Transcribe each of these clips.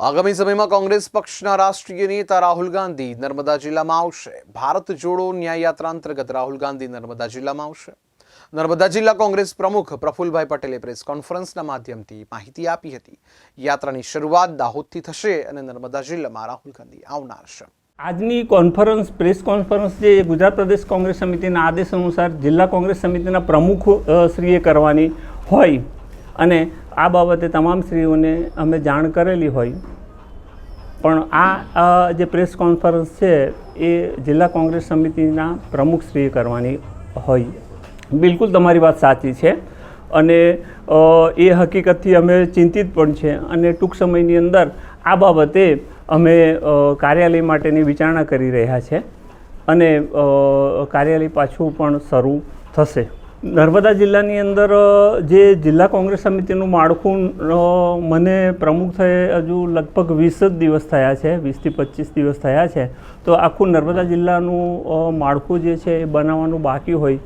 આગામી સમયમાં કોંગ્રેસ પક્ષના રાષ્ટ્રીય નેતા રાહુલ ગાંધી નર્મદા જિલ્લામાં આવશે. ભારત જોડો ન્યાયયાત્રા અંતર્ગત રાહુલ ગાંધી નર્મદા જિલ્લામાં આવશે. નર્મદા જિલ્લા કોંગ્રેસ પ્રમુખ પ્રફુલભાઈ પટેલે પ્રેસ કોન્ફરન્સના માધ્યમથી માહિતી આપી હતી. યાત્રાની શરૂઆત દાહોદથી થશે અને નર્મદા જિલ્લામાં રાહુલ ગાંધી આવનાર છે. આજની કોન્ફરન્સ, પ્રેસ કોન્ફરન્સ જે ગુજરાત પ્રદેશ કોંગ્રેસ સમિતિના આદેશ અનુસાર જિલ્લા કોંગ્રેસ સમિતિના પ્રમુખ શ્રીએ કરવાની હોય અને આ બાબતે તમામ શ્રીઓને અમે જાણ કરેલી હોય. પણ આ જે પ્રેસ કોન્ફરન્સ છે, એ જિલ્લા કોંગ્રેસ સમિતિના પ્રમુખ શ્રીએ કરવાની હોય. બિલકુલ તમારી વાત સાચી છે. અને એ હકીકતથી અમે ચિંતિત પણ છે. અને ટૂંક સમયની અંદર આ બાબતે અમે કાર્યાલય માટેની વિચારણા કરી રહ્યા છે. અને કાર્યાલય પાછું પણ શરૂ થશે. નર્મદા જિલ્લાની અંદર જે જિલ્લા કોંગ્રેસ સમિતિનું માળખું મને પ્રમુખ થયે હજુ લગભગ વીસ જ દિવસ થયા છે વીસથી પચીસ દિવસ થયા છે. તો આખું નર્મદા જિલ્લાનું માળખું જે છે એ બનાવવાનું બાકી હોય.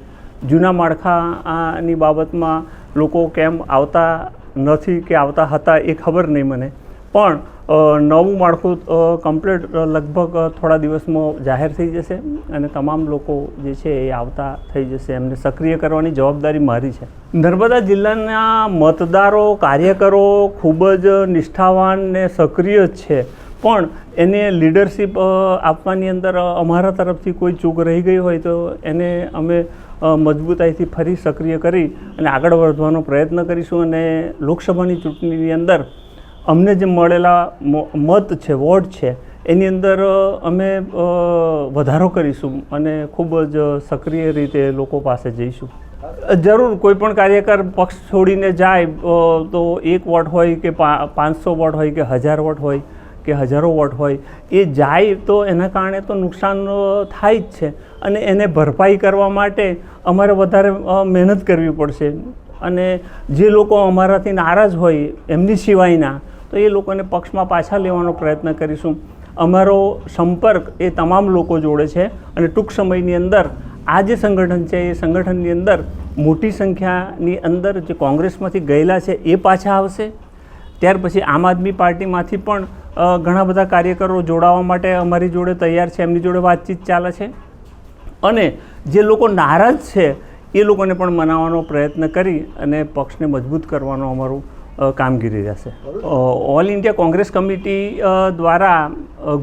જૂના માળખાની બાબતમાં લોકો કેમ આવતા નથી કે આવતા હતા એ ખબર નહીં મને. પણ નવું માળખું કમ્પ્લીટ લગભગ થોડા દિવસમાં જાહેર થઈ જશે અને તમામ લોકો જે છે એ આવતા થઈ જશે. એમને સક્રિય કરવાની જવાબદારી મારી છે. નર્મદા જિલ્લાના મતદારો, કાર્યકરો ખૂબ જ નિષ્ઠાવાન ને સક્રિય જ છે. પણ એને લીડરશિપ આપવાની અંદર અમારા તરફથી કોઈ ચૂક રહી ગઈ હોય તો એને અમે મજબૂતાઈથી ફરી સક્રિય કરી અને આગળ વધવાનો પ્રયત્ન કરીશું અને લોકસભાની ચૂંટણીની અંદર અમને જે મળેલા મત છે, વોટ છે, એની અંદર અમે વધારો કરીશું અને ખૂબ જ સક્રિય રીતે લોકો પાસે જઈશું. જરૂર, કોઈ પણ કાર્યકર પક્ષ છોડીને જાય તો એક વોટ હોય કે પાંચસો વોટ હોય કે હજાર વોટ હોય કે હજારો વોટ હોય, એ જાય તો એના કારણે તો નુકસાન થાય જ છે. અને એને ભરપાઈ કરવા માટે અમારે વધારે મહેનત કરવી પડશે. અને જે લોકો અમારાથી નારાજ હોય એમની સિવાયના, તો એ લોકોને પક્ષમાં પાછા લેવાનો પ્રયત્ન કરીશું. અમારો સંપર્ક એ તમામ લોકો જોડે છે અને ટૂંક સમયની અંદર આ જે સંગઠન છે, એ સંગઠનની અંદર મોટી સંખ્યાની અંદર જે કોંગ્રેસમાંથી ગયેલા છે એ પાછા આવશે. ત્યાર પછી આમ આદમી પાર્ટીમાંથી પણ ઘણા બધા કાર્યકરો જોડાવા માટે અમારી જોડે તૈયાર છે, એમની જોડે વાતચીત ચાલે છે. અને જે લોકો નારાજ છે એ લોકોને પણ મનાવવાનો પ્રયત્ન કરી અને પક્ષને મજબૂત કરવાનો અમારું કામગીરી રહેશે. ઓલ ઇન્ડિયા કોંગ્રેસ કમિટી દ્વારા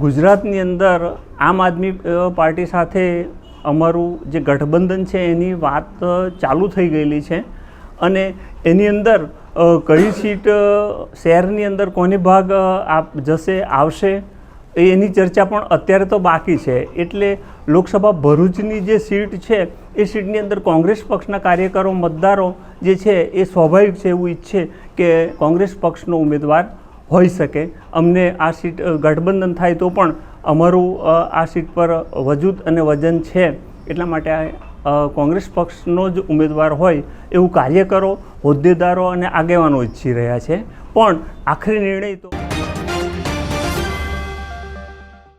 ગુજરાતની અંદર આમ આદમી પાર્ટી સાથે અમારું જે ગઠબંધન છે એની વાત ચાલુ થઈ ગયેલી છે. અને એની અંદર કઈ સીટ શહેરની અંદર કોની ભાગ આપ, જશે, આવશે એની ચર્ચા પણ અત્યારે તો બાકી છે. એટલે લોકસભા ભરૂચની જે સીટ છે, એ સીટની અંદર કોંગ્રેસ પક્ષના કાર્યકરો, મતદારો જે છે, એ સ્વાભાવિક છે એવું ઈચ્છે કે કોંગ્રેસ પક્ષનો ઉમેદવાર હોઈ શકે. અમને આ સીટ ગઠબંધન થાય તો પણ અમારું આ સીટ પર વજૂદ અને વજન છે. એટલા માટે કોંગ્રેસ પક્ષનો જ ઉમેદવાર હોય એવું કાર્યકરો, હોદ્દેદારો અને આગેવાનો ઈચ્છી રહ્યા છે. પણ આખરી નિર્ણય તો